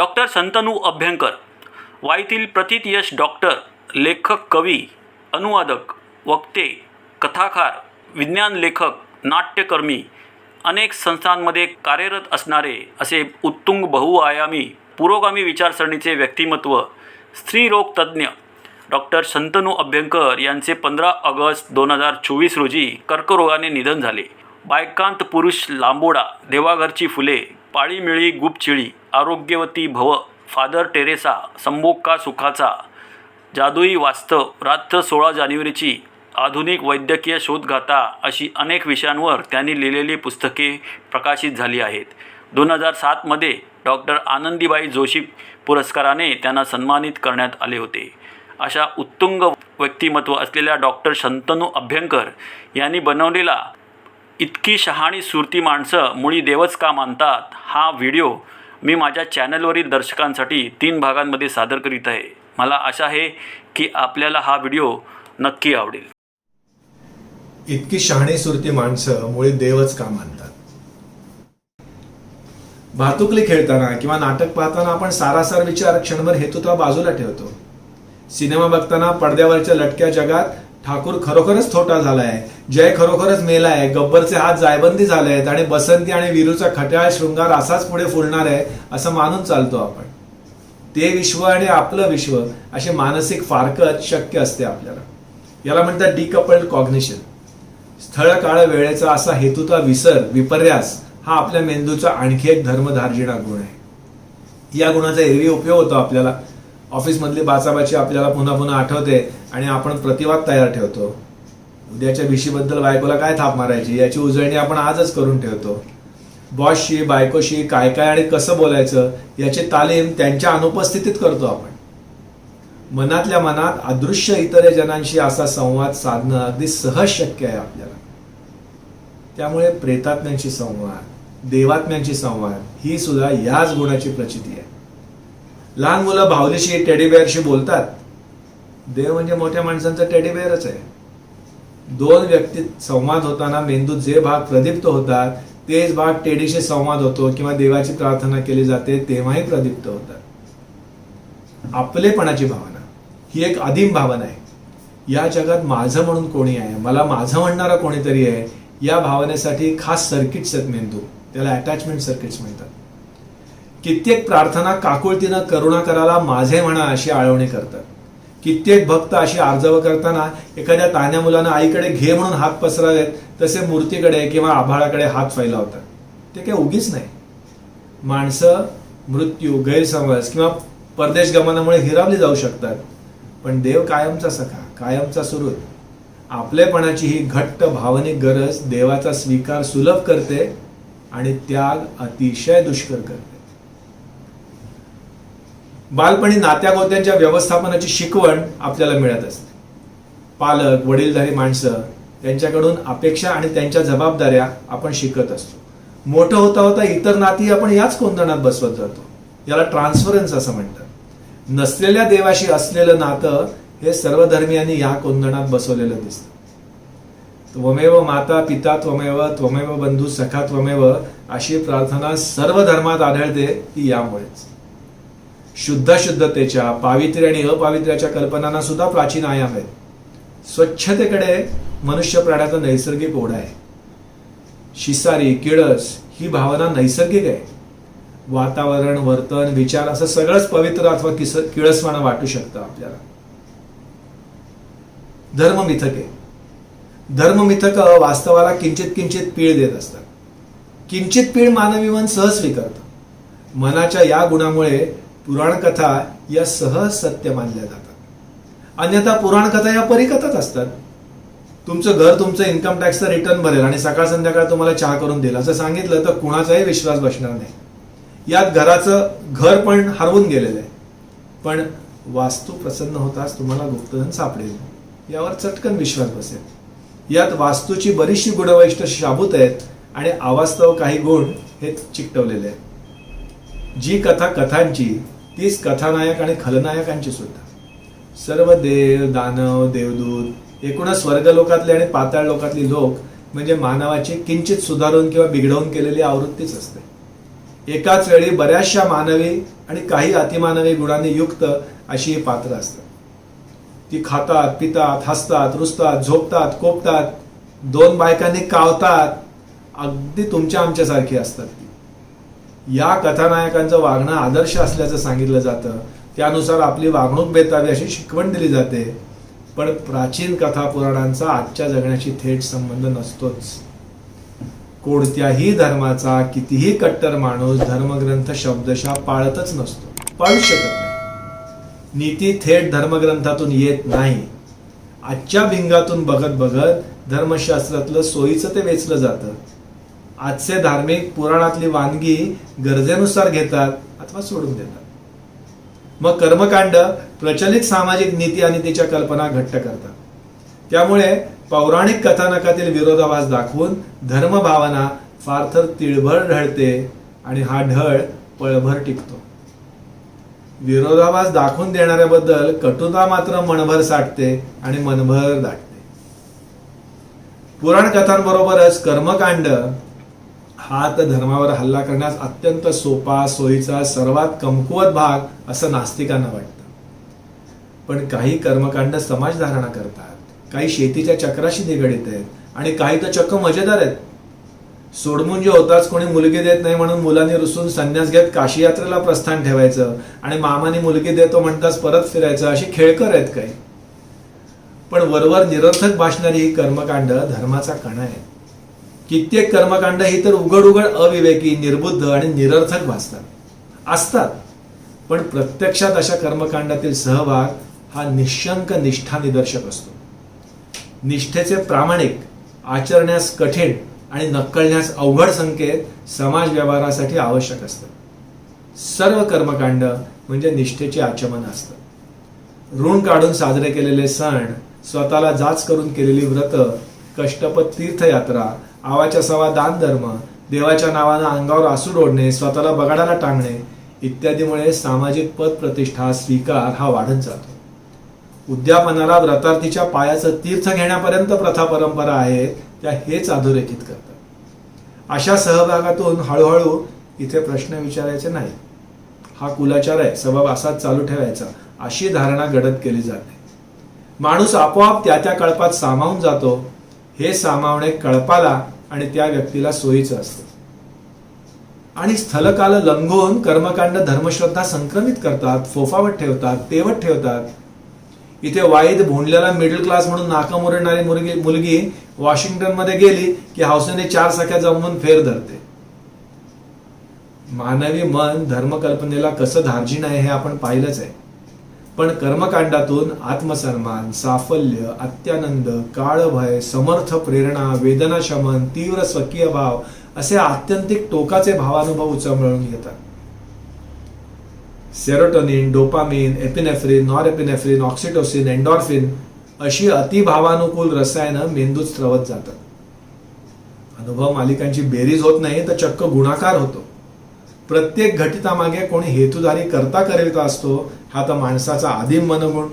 Doctor संतनू Abhyankar वाईतील प्रथित यश डॉक्टर लेखक कवी अनुवादक वक्ते कथाकार विज्ञान लेखक नाट्यकर्मी अनेक संस्थांमध्ये कार्यरत असणारे असे उत्तुंग बहुआयामी पुरोगामी विचारसरणीचे व्यक्तिमत्व स्त्रीरोगतज्ज्ञ डॉक्टर संतनू अभ्यंकर यांचे पंधरा ऑगस्ट दोन हजार चोवीस रोजी कर्करोगाने निधन झाले. बायकांत पुरुष लांबोडा देवाघरची फुले पाळीमिळी गुपचिळी आरोग्यवती भव फादर टेरेसा संभोग सुखाचा जादुई वास्तव रात्र सोळा जानेवारीची आधुनिक वैद्यकीय शोधगाथा अशी अनेक विषयांवर त्यांनी लिहिलेली पुस्तके प्रकाशित झाली आहेत. दोन हजार सातमध्ये डॉक्टर आनंदीबाई जोशी पुरस्काराने त्यांना सन्मानित करण्यात आले होते. अशा उत्तुंग व्यक्तिमत्व असलेल्या डॉक्टर शंतनू अभ्यंकर यांनी बनवलेला इतकी शहाणी सुरती माणसं मुळी देवच का मानतात हा व्हिडिओ मी माझ्या चॅनलवरील दर्शकांसाठी तीन भागांमध्ये सादर करीत आहे. मला आशा आहे की आपल्याला हा व्हिडिओ नक्की आवडेल. इतकी शहाणी सुरती माणसं मुळे देवच का मानतात? भातुकली खेळताना किंवा नाटक पाहताना आपण सारासार विचार क्षणभर हेतुत्व बाजूला ठेवतो. सिनेमा बघताना पडद्यावरच्या लटक्या जगात ठाकूर खरोखरच थोटा झालाय. जय खरोखरच मेलाय. गब्बरचे हात जायबंदी झाले आहेत आणि बसंती आणि विरूचा खट्याळ शृंगार असाच पुढे फुलणार आहे असं मानून चालतो आपण. ते विश्व आणि आपलं विश्व अशी मानसिक फारकत शक्य असते आपल्याला. याला म्हणतात डिकपल्ड कॉग्निशन स्थळ काळ वेळेचा असा हेतूचा विसर विपर्यास हा आपल्या मेंदूचा आणखी एक धर्मधार्जिणा गुण आहे. या गुणाचा एरवी उपयोग होतो आपल्याला. ऑफिसमधली बाचाबाची आपल्याला पुन्हा पुन्हा आठवते आणि आपण प्रतिवाद तयार ठेवतो. उद्याच्या विषयीबद्दल बायकोला काय थाप मारायची? याची उजळणी आपण आजच करून ठेवतो. बॉसशी बायकोशी काय काय आणि कसं बोलायचं याची तालीम त्यांच्या अनुपस्थितीत करतो आपण. मनातल्या मनात अदृश्य इतर जनांशी असा संवाद साधणं अगदी सहज शक्य आहे आपल्याला. त्यामुळे प्रेतात्म्यांशी संवाद देवात्म्यांशी संवाद ही सुद्धा याच गुणाची प्रचिती आहे. लहान मुलं भावलीशी टेडीबेअरशी बोलतात. देव म्हणजे मोठ्या माणसांचा टेडीबेअरच आहे. दोन व्यक्ती संवाद होताना मेंदूत जे भाग प्रदीप्त होतात तेच भाग टेडीशी संवाद होतो किंवा देवाची प्रार्थना केली जाते तेव्हाही प्रदीप्त होतात. आपलेपणाची भावना ही एक आदिम भावना आहे. या जगात माझं म्हणून कोणी आहे? मला माझं म्हणणारा कोणीतरी आहे? या भावनेसाठी खास सर्किट्स आहेत मेंदू त्याला अटॅचमेंट सर्किट्स म्हणतात. कित्येक प्रार्थना काकुळतीनं करुणा कराला माझे म्हणा अशी आळवणी करतात. कित्येक भक्त अशी आर्जव करताना एखाद्या तान्या मुलानं आईकडे घे म्हणून हात पसरावेत तसे मूर्तीकडे किंवा आभाळाकडे हात फैलावतात. ते काही उगीच नाही. माणसं मृत्यू गैरसमज किंवा परदेश गमनामुळे हिरावली जाऊ शकतात. पण देव कायमचा सखा कायमचा सुरू. आपलेपणाची ही घट्ट भावनिक गरज देवाचा स्वीकार सुलभ करते आणि त्याग अतिशय दुष्कर करते. बालपणी नात्यागोत्यांच्या व्यवस्थापनाची शिकवण आपल्याला मिळत असते. पालक वडीलधारी माणसं त्यांच्याकडून अपेक्षा आणि त्यांच्या जबाबदाऱ्या आपण शिकत असतो. मोठं होता होता इतर नाती आपण याच कोंदणात बसवत जातो. याला ट्रान्सफरन्स असं म्हणतात. नसलेल्या देवाशी असलेलं नातं हे सर्व धर्मियांनी या कोंदणात बसवलेलं दिसतं. त्वमेव माता पिता त्वमेव त्वमेव बंधू सखा त्वमेव अशी प्रार्थना सर्व धर्मात आढळते ती यामुळेच. शुद्ध शुद्धतेच्या पावित्र्य आणि अपावित्र्याच्या कल्पनांना सुद्धा प्राचीन आयाम आहेत. स्वच्छतेकडे मनुष्य प्राण्याचा नैसर्गिक ओढा आहे. शिसारी किळस ही भावना नैसर्गिक आहे. वातावरण वर्तन विचार असं सगळंच पवित्र अथवा किस किळसवाणा वाटू शकतं आपल्याला. धर्ममिथके. धर्ममिथक वास्तवाला किंचित किंचित पीळ देत असतात. किंचित पीळ मानवी मन सहज स्वीकारतं. मनाच्या या गुणामुळे पुराणकथा या सहज सत्य मानल्या जातात. अन्यथा पुराणकथा या परिकथाच असतात. तुमचं घर तुमचं इन्कम टॅक्सचं रिटर्न भरेल आणि सकाळ संध्याकाळ तुम्हाला चहा करून देईल. असं सांगितलं तर कुणाचाही विश्वास बसणार नाही. यात घराचं घर पण हरवून गेलेलं आहे. पण वास्तू प्रसन्न होताच तुम्हाला गुप्तधन सापडेल. यावर चटकन विश्वास बसेल. यात वास्तूची बरीचशी गुणवैष्ट शाबूत आहेत आणि अवास्तव काही गुण हे चिकटवलेले आहेत. जी कथा कथांची तीच कथानायक आणि खलनायकांची सुद्धा. सर्व देव दानव देवदूत एकूणच स्वर्गलोकातले आणि पाताळ लोकातली लोक म्हणजे मानवाची किंचित सुधारून किंवा बिघडवून केलेली आवृत्तीच असते. एकाच वेळी बऱ्याचशा मानवी आणि काही अतिमानवी गुणांनी युक्त अशी ही पात्र असतात. ती खातात पितात हसतात रुसतात झोपतात कोपतात दोन बायकांनी कावतात अगदी तुमच्या आमच्यासारखी असतात ती. या कथानायकांचं वागणं आदर्श असल्याचं सांगितलं जातं. त्यानुसार आपली वागणूक बेतावी अशी शिकवण दिली जाते. पण प्राचीन कथा पुराणांचा आजच्या जगण्याशी थेट संबंध नसतोच. कोणत्याही धर्माचा कितीही कट्टर माणूस धर्मग्रंथ शब्दशः पाळतच नसतो. पाळूच शकत नाही. नीती थेट धर्मग्रंथातून येत नाही. आजच्या भिंगातून बघत बघत धर्मशास्त्रातलं सोयीचं ते वेचलं जातं. आजचे धार्मिक पुराणातली वानगी गरजेनुसार घेतात अथवा सोडून देतात. मग कर्मकांड प्रचलित सामाजिक नीती आणि तिच्या कल्पना घट्ट करतात. त्यामुळे पौराणिक कथानकातील विरोधाभास दाखवून धर्मभावना फार तर तिळभर ढळते आणि हा ढळ पळभर टिकतो. विरोधाभास दाखवून देणाऱ्याबद्दल कटुता मात्र मनभर साठते आणि मनभर दाटते पुराण कथांबरोबरच कर्मकांड हा तर धर्मावर हल्ला करण्यास अत्यंत सोपा सोयीचा सर्वात कमकुवत भाग असं नास्तिकांना वाटतं. पण काही कर्मकांड समाजधारणा करतात काही शेतीच्या चक्राशी निगडित आहेत आणि काही तर चक्क मजेदार आहेत. सोडमून जे होताच कोणी मुलगी देत नाही म्हणून मुलांनी रुसून संन्यास घेत काशी यात्रेला प्रस्थान ठेवायचं आणि मामाने मुलगी देतो म्हणताच परत फिरायचं अशी खेळकर आहेत काही. पण वरवर निरर्थक भासणारी ही कर्मकांड धर्माचा कणा आहे. कित्येक कर्मकांड ही तर उघड उघड अविवेकी निर्बुद्ध आणि निरर्थक भासतात असतात. पण प्रत्यक्षात अशा कर्मकांडातील सहभाग हा निशंक निष्ठा निदर्शक असतो. निष्ठेचे प्रामाणिक आचरण्यास कठीण आणि नक्कळण्यास अवघड संकेत समाज व्यवहारासाठी आवश्यक असतात. सर्व कर्मकांड म्हणजे निष्ठेचे आचमन असतं. ऋण काढून साजरे केलेले सण स्वतःला जाच करून केलेली व्रत कष्टपत तीर्थयात्रा आवाच्या सवा दान धर्म देवाच्या नावानं अंगावर आसूड ओढणे स्वतःला बगाडाला टांगणे इत्यादीमुळे सामाजिक पद प्रतिष्ठा स्वीकार हा वाढत जातो. उद्यापनाला व्रतार्थीच्या पायाचं तीर्थ घेण्यापर्यंत प्रथा परंपरा आहे त्या हेच अधोरेखित करतात. अशा सहभागातून हळूहळू इथे प्रश्न विचारायचे नाही. हा कुलाचार आहे सबब असाच चालू ठेवायचा अशी धारणा घडत केली जाते. माणूस आपोआप त्या त्या कळपात सामावून जातो हे सामावणे कळपाला आणि त्या व्यक्तीला सोयीचं असतं. आणि स्थलकाल लंघून कर्मकांड धर्मश्रद्धा संक्रमित करतात फोफावत ठेवतात तेवत ठेवतात. इथे वाईद भोंडल्याला मिडल क्लास म्हणून नाका मुरडणारी मुलगी मुलगी वॉशिंग्टनमध्ये गेली की हौसेने चार सख्या जमवून फेर धरते. मानवी मन धर्मकल्पनेला कसं धार्जिन आहे हे आपण पाहिलंच आहे. पण कर्मकांडातून आत्मसन्मान साफल्य अत्यानंद काळभय समर्थ प्रेरणा वेदनाशमन तीव्र स्वकीय भाव असे आत्यंतिक टोकाचे भावानुभव उचमळून घेतात. Serotonin dopamine epinephrine norepinephrine oxytocin endorphin अशी अतिभावानुकूल रसायनं मेंदूत स्रवत जातात. अनुभव मालिकांची बेरीज होत नाही तर चक्क गुणाकार होतो. प्रत्येक घटितामागे कोणी हेतुदारी करता करिता असतो हा तर माणसाचा आदिम मनगुण.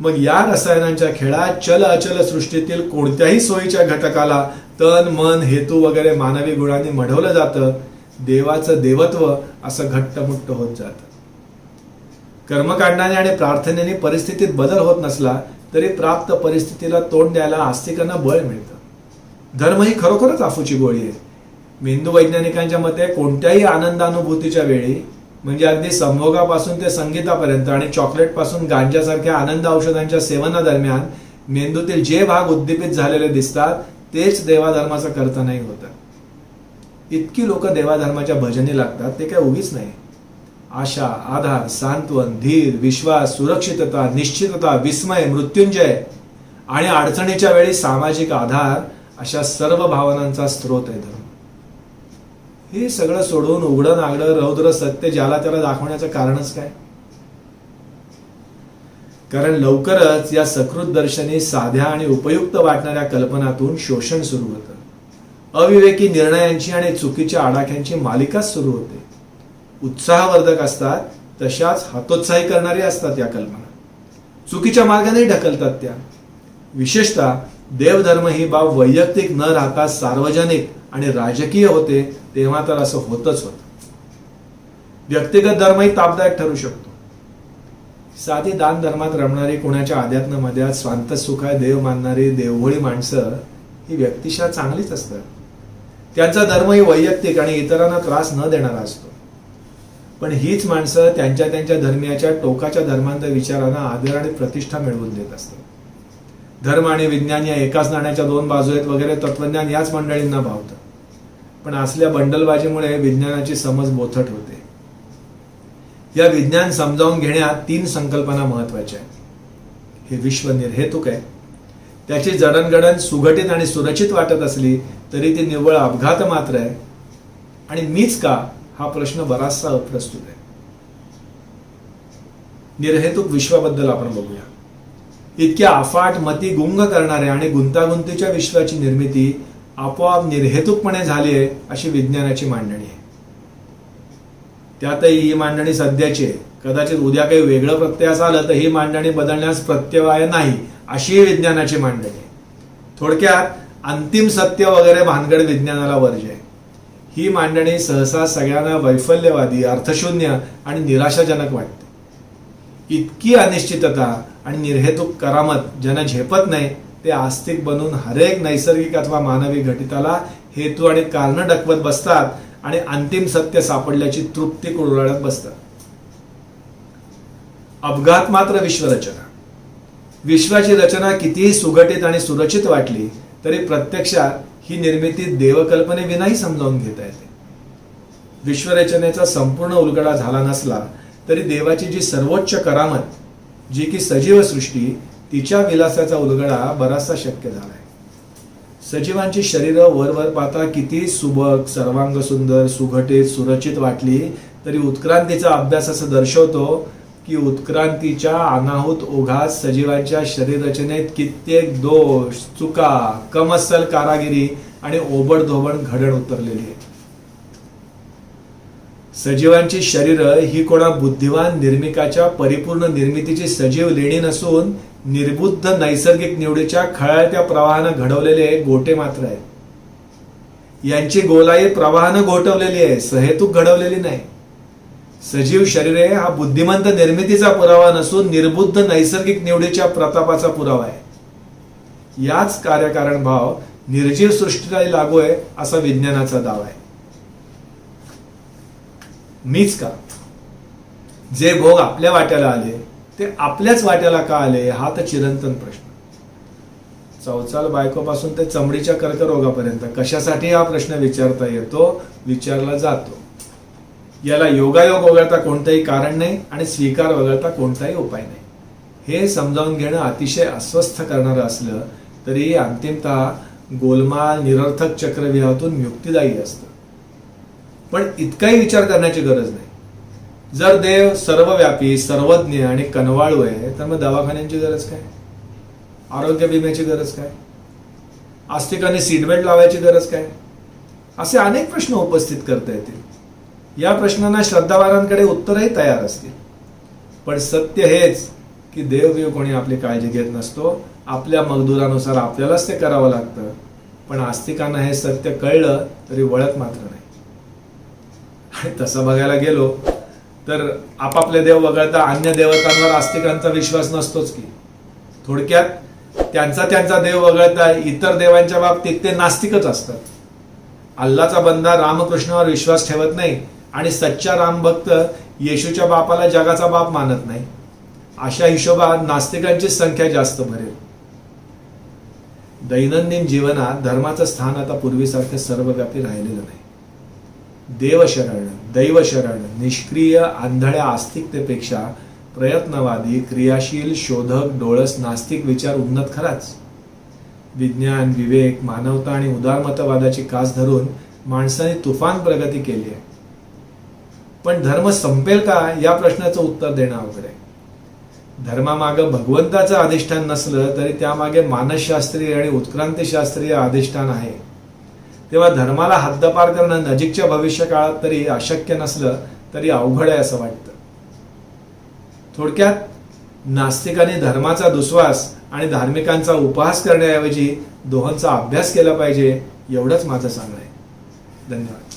मग या रसायनांच्या खेळात चल अचल सृष्टीतील कोणत्याही सोयीच्या घटकाला तन मन हेतू वगैरे मानवी गुणांनी मढवलं जातं देवाचं देवत्व असं घट्टमुट्ट होत जातं. कर्मकांडाने आणि प्रार्थनेने परिस्थितीत बदल होत नसला तरी प्राप्त परिस्थितीला तोंड द्यायला आस्तिकांना बळ मिळतं. धर्म ही खरोखरच आफूची गोळी आहे. मेंदू वैज्ञानिकांच्या मते कोणत्याही आनंदानुभूतीच्या वेळी म्हणजे अगदी संभोगापासून ते संगीतापर्यंत आणि चॉकलेटपासून गांजासारख्या आनंद औषधांच्या सेवनादरम्यान मेंदूतील जे भाग उद्दीपित झालेले दिसतात तेच देवाधर्माचं करता नाही होतं. इतकी लोक देवाधर्माच्या भजनी लागतात ते काय उगीच नाही. आशा आधार सांत्वन धीर विश्वास सुरक्षितता निश्चितता विस्मय मृत्युंजय आणि अडचणीच्या वेळी सामाजिक आधार अशा सर्व भावनांचा स्रोत आहे धर्म. हे सगळं सोडून उघडं नागडं रौद्र सत्य ज्याला त्याला दाखवण्याचं कारणच काय? कारण लवकरच या सकृत दर्शनी साध्या आणि उपयुक्त वाटणाऱ्या कल्पनातून शोषण सुरू होतं. अविवेकी निर्णयांची आणि चुकीच्या आडाख्यांची मालिकाच सुरू होते. उत्साहवर्धक असतात तशाच हतोत्साही करणारी असतात या कल्पना. चुकीच्या मार्गाने ढकलतात त्या. विशेषतः देवधर्म ही बाब वैयक्तिक न राहता सार्वजनिक आणि राजकीय होते तेव्हा तर असं होतच होत. व्यक्तिगत धर्मही तापदायक ठरू शकतो. साधी दान धर्मात रमणारी कोणाच्या आध्यात्म मध्यात स्वांत सुखाय देव मानणारी देवभोळी माणसं ही व्यक्तिशा चांगलीच असतात. त्यांचा धर्मही वैयक्तिक आणि इतरांना त्रास न देणारा असतो. पण हीच माणसं त्यांच्या त्यांच्या धर्मियाच्या टोकाच्या धर्मांत विचारांना आदर आणि प्रतिष्ठा मिळवून देत असतात. धर्म आणि विज्ञान या एकाच नाण्याच्या दोन बाजू आहेत वगैरे तत्वज्ञान याच मंडळींना भावतं. पण असल्या बंडलबाजीमुळे विज्ञानाची समज बोथट होते. या विज्ञान समजावून घेण्यात तीन संकल्पना महत्त्वाच्या आहेत. हे विश्व निर्हेतुक आहे. त्याची जडणघडण सुघटित आणि सुरक्षित वाटत असली तरी ती निव्वळ अपघात मात्र आहे. आणि मीच का? हा प्रश्न बराचसा अप्रस्तुत आहे. निर्हेतुक विश्वाबद्दल आपण बघूया. इतक्या अफाट मती गुंग करणाऱ्या आणि गुंतागुंतीच्या विश्वाची निर्मिती आपोआप निर्हेतुकपणे झाली आहे अशी विज्ञानाची मांडणी आहे. त्यातही ही मांडणी सध्याची आहे. कदाचित उद्या काही वेगळं प्रत्ययास आलं तर ही मांडणी बदलण्यास प्रत्यवाय नाही अशी विज्ञानाची मांडणी आहे. थोडक्यात अंतिम सत्य वगैरे भानगड विज्ञानाला वर्ज आहे. ही मांडणी सहसा सगळ्यांना वैफल्यवादी अर्थशून्य आणि निराशाजनक वाटते. इतकी अनिश्चितता आणि निर्हेतुक करामत ज्यांना झेपत नाही ते आस्तिक बनून हरेक नैसर्गिक अथवा मानवी घटिताला हेतू आणि कारण डकवत बसतात आणि अंतिम सत्य सापडल्याची तृप्ती कुरळत बसतात. अपघात मात्र विश्वरचना. विश्वाची रचना कितीही सुघटित आणि सुरक्षित वाटली तरी प्रत्यक्षात ही निर्मिती देवकल्पनेविनाही समजावून घेता येते. विश्वरचनेचा संपूर्ण उलगडा झाला नसला तरी देवाची जी सर्वोच्च करामत जी की सजीव सृष्टी तिच्या विलासाचा उलगडा बराचसा शक्य झालाय. सजीवांची शरीरं वरवर पाहता किती सुबक सर्वांग सुंदर सुघटित सुरक्षित वाटली तरी उत्क्रांतीचा अभ्यास असं दर्शवतो की उत्क्रांतीच्या अनाहूत ओघात सजीवांच्या शरीर रचनेत कित्येक दोष चुका कमसल कारागिरी आणि ओबडधोबड घडण उतरलेली आहे सजीवांची शरीर ही कोणा बुद्धिवान निर्मिकाच्या परिपूर्ण निर्मितीची सजीव लेणी नसून निर्बुद्ध नैसर्गिक निवडीच्या खळाळत्या प्रवाहानं घडवलेले गोटे मात्र आहेत. यांची गोलाई प्रवाहानं घोटवलेली आहे सहेतूक घडवलेली नाही. सजीव शरीरे हा बुद्धिमंत निर्मितीचा पुरावा नसून निर्बुद्ध नैसर्गिक निवडीच्या प्रतापाचा पुरावा आहे. याच कार्यकारण भाव निर्जीव सृष्टीलाही लागू आहे असा विज्ञानाचा दावा आहे. मीच का? जे भोग आपल्या वाट्याला आले ते आपल्याच वाट्याला का आले हा तर चिरंतन प्रश्न. चौचाल बायकोपासून ते चमडीच्या कर्करोगापर्यंत कशासाठी हा प्रश्न विचारता येतो? विचारला जातो. याला योगायोग वगळता कोणतंही कारण नाही आणि स्वीकार वगळता कोणताही उपाय नाही. हे समजावून घेणं अतिशय अस्वस्थ करणारं असलं तरी अंतिमतः गोलमाल निरर्थक चक्रव्यूहातून मुक्तिदायी असतं. पण इतकाही विचार करण्याची गरज नाही. जर देव सर्वव्यापी सर्वज्ञ आणि कनवाळू आहे तर मग दवाखान्यांची गरज काय? आरोग्य विम्याची गरज काय? आस्तिकाने सीटबेल्ट लावायची गरज काय? असे अनेक प्रश्न उपस्थित करता येतील. या प्रश्नांना श्रद्धावारांकडे उत्तरही तयार असतील. पण सत्य हेच की देवदेव कोणी आपली काळजी घेत नसतो. आपल्या मजदुरानुसार आपल्यालाच ते करावं लागतं. पण आस्तिकांना हे सत्य कळलं तरी वळत मात्र नाही. तसं बघायला गेलो तर आपापले देव वगळता अन्य देवतांवर आस्तिकांचा विश्वास नसतोच की. थोडक्यात त्यांचा त्यांचा देव वगळता इतर देवांच्या बाबतीत ते नास्तिकच असतात. अल्लाचा बंदा रामकृष्णावर विश्वास ठेवत नाही आणि सच्चा राम भक्त येशूच्या बापाला जगाचा बाप मानत नाही. अशा हिशोबात नास्तिकांची संख्या जास्त भरेल दैनंदिन जीवनात धर्माचं स्थान आता पूर्वीसारखं सर्वव्यापी राहिलेलं नाही. देवशरण दैवशरण निष्क्रिय आंधळ्या आस्तिकतेपेक्षा प्रयत्नवादी क्रियाशील शोधक डोळस नास्तिक विचार उन्नत खराच. विज्ञान विवेक मानवता आणि उदारमतवादाची कास धरून माणसाने तुफान प्रगती केली आहे. पण धर्म संपेल का या प्रश्नाचं उत्तर देणं अवघड आहे. धर्मामागं भगवंताचं अधिष्ठान नसलं तरी त्यामागे मानसशास्त्रीय आणि उत्क्रांतीशास्त्रीय अधिष्ठान आहे. तेव्हा धर्माला हद्दपार करणं नजीकच्या भविष्य काळात तरी अशक्य नसलं तरी अवघड आहे असं वाटतं. थोडक्यात नास्तिकांनी धर्माचा दुस्वास आणि धार्मिकांचा उपहास करण्याऐवजी दोहांचा अभ्यास केला पाहिजे एवढंच माझं सांगणं आहे. धन्यवाद.